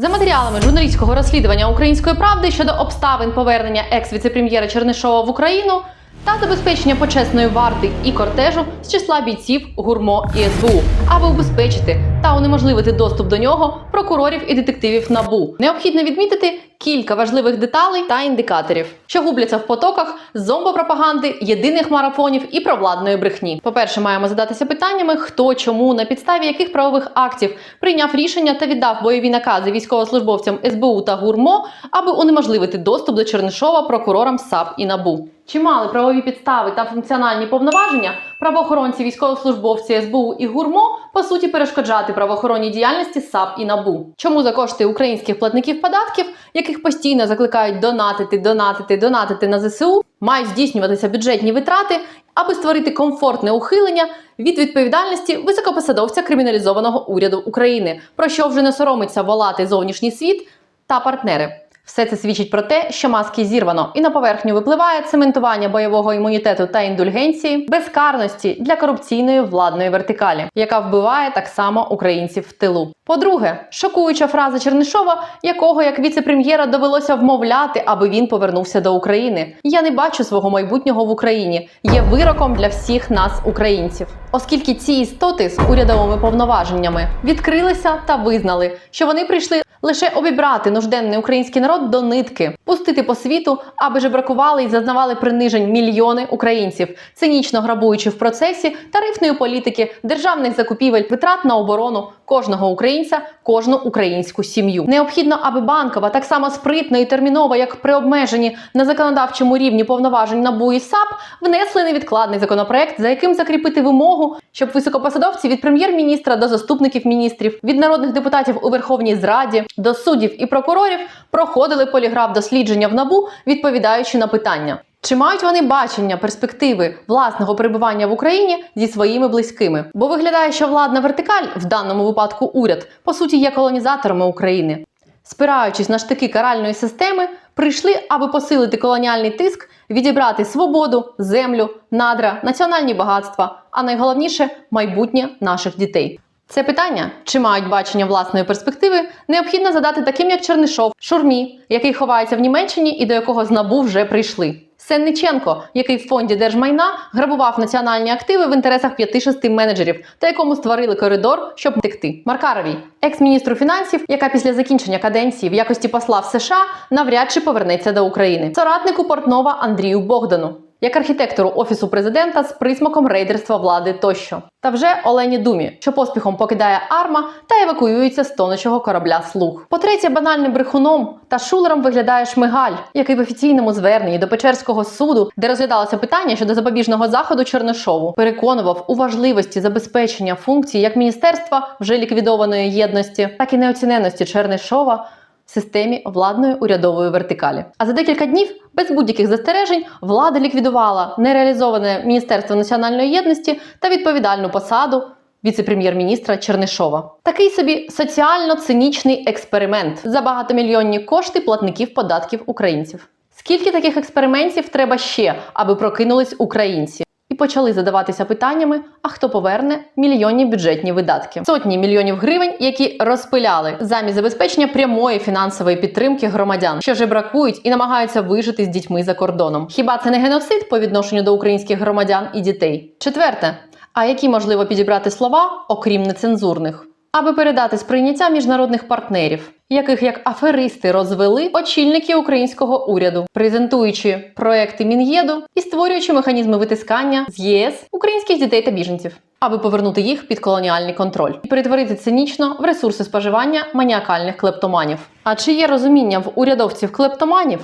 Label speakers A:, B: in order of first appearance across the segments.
A: За матеріалами журналістського розслідування української правди щодо обставин повернення екс-віцепрем'єра Чернишова в Україну та забезпечення почесної варти і кортежу з числа бійців ГУРМО і СБУ, аби убезпечити та унеможливити доступ до нього прокурорів і детективів НАБУ. Необхідно відмітити кілька важливих деталей та індикаторів, що губляться в потоках зомбопропаганди, єдиних марафонів і провладної брехні. По-перше, маємо задатися питаннями, хто чому на підставі яких правових актів прийняв рішення та віддав бойові накази військовослужбовцям СБУ та ГУРМО, аби унеможливити доступ до Чернишова прокурорам САП і НАБУ. Чи мали правові підстави та функціональні повноваження правоохоронці, військовослужбовці СБУ і ГУРМО по суті перешкоджати правоохоронній діяльності САП і НАБУ? Чому за кошти українських платників податків, яких постійно закликають донатити, донатити, донатити на ЗСУ, мають здійснюватися бюджетні витрати, аби створити комфортне ухилення від відповідальності високопосадовця криміналізованого уряду України, про що вже не соромиться волати зовнішній світ та партнери. Все це свідчить про те, що маски зірвано, і на поверхню випливає цементування бойового імунітету та індульгенції, безкарності для корупційної владної вертикалі, яка вбиває так само українців в тилу. По-друге, шокуюча фраза Чернишова, якого як віце-прем'єра довелося вмовляти, аби він повернувся до України. Я не бачу свого майбутнього в Україні. Є вироком для всіх нас, українців, оскільки ці істоти з урядовими повноваженнями відкрилися та визнали, що вони прийшли лише обібрати нужденний український народ до нитки, пустити по світу, аби жебракували і зазнавали принижень мільйони українців, цинічно грабуючи в процесі тарифної політики, державних закупівель, витрат на оборону кожного українця, кожну українську сім'ю. Необхідно, аби банкова так само спритно і терміново, як при обмеженні на законодавчому рівні повноважень НАБУ і САП, внесли невідкладний законопроект, за яким закріпити вимогу, щоб високопосадовці від прем'єр-міністра до заступників міністрів, від народних депутатів у Верховній Зраді до суддів і прокурорів проходили поліграф дослідження в НАБУ, відповідаючи на питання. Чи мають вони бачення перспективи власного перебування в Україні зі своїми близькими? Бо виглядає, що владна вертикаль, в даному випадку уряд, по суті є колонізаторами України. Спираючись на штики каральної системи, прийшли, аби посилити колоніальний тиск, відібрати свободу, землю, надра, національні багатства, а найголовніше майбутнє наших дітей. Це питання, чи мають бачення власної перспективи, необхідно задати таким, як Чернишов, Шурмі, який ховається в Німеччині і до якого з НАБУ вже прийшли. Сенниченко, який в фонді держмайна грабував національні активи в інтересах 5-6 менеджерів, та якому створили коридор, щоб втекти. Маркаровій, екс-міністру фінансів, яка після закінчення каденції в якості посла в США навряд чи повернеться до України. Соратнику Портнова Андрію Богдану. Як архітектору офісу президента з присмаком рейдерства влади тощо, та вже Олені Думі, що поспіхом покидає арма та евакуюється з тонучого корабля слуг. По-третє, банальним брехуном та шулером виглядає Шмигаль, який в офіційному зверненні до Печерського суду, де розглядалося питання щодо запобіжного заходу Чернишову, переконував у важливості забезпечення функцій як міністерства вже ліквідованої єдності, так і неоціненості Чернишова системі владної урядової вертикалі. А за декілька днів, без будь-яких застережень, влада ліквідувала нереалізоване Міністерство національної єдності та відповідальну посаду віце-прем'єр-міністра Чернишова. Такий собі соціально-цинічний експеримент за багатомільйонні кошти платників податків українців. Скільки таких експериментів треба ще, аби прокинулись українці? Почали задаватися питаннями: а хто поверне мільйонні бюджетні видатки, сотні мільйонів гривень, які розпиляли замість забезпечення прямої фінансової підтримки громадян, що жебракують і намагаються вижити з дітьми за кордоном. Хіба це не геноцид по відношенню до українських громадян і дітей? Четверте, а які можливо підібрати слова, окрім нецензурних? Аби передати сприйняття міжнародних партнерів, яких як аферисти розвели очільники українського уряду, презентуючи проекти Мін'єду і створюючи механізми витискання з ЄС українських дітей та біженців, аби повернути їх під колоніальний контроль і перетворити цинічно в ресурси споживання маніакальних клептоманів. А чи є розуміння в урядовців клептоманів?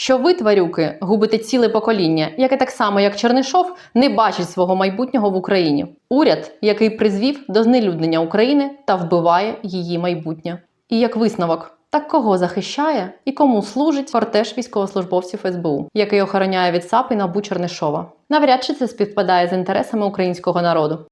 A: Що ви, тварюки, губите ціле покоління, яке так само, як Чернишов, не бачить свого майбутнього в Україні. Уряд, який призвів до знелюднення України та вбиває її майбутнє. І як висновок, так кого захищає і кому служить кортеж військовослужбовців СБУ, який охороняє від САП і НАБУ Чернишова? Навряд чи це співпадає з інтересами українського народу.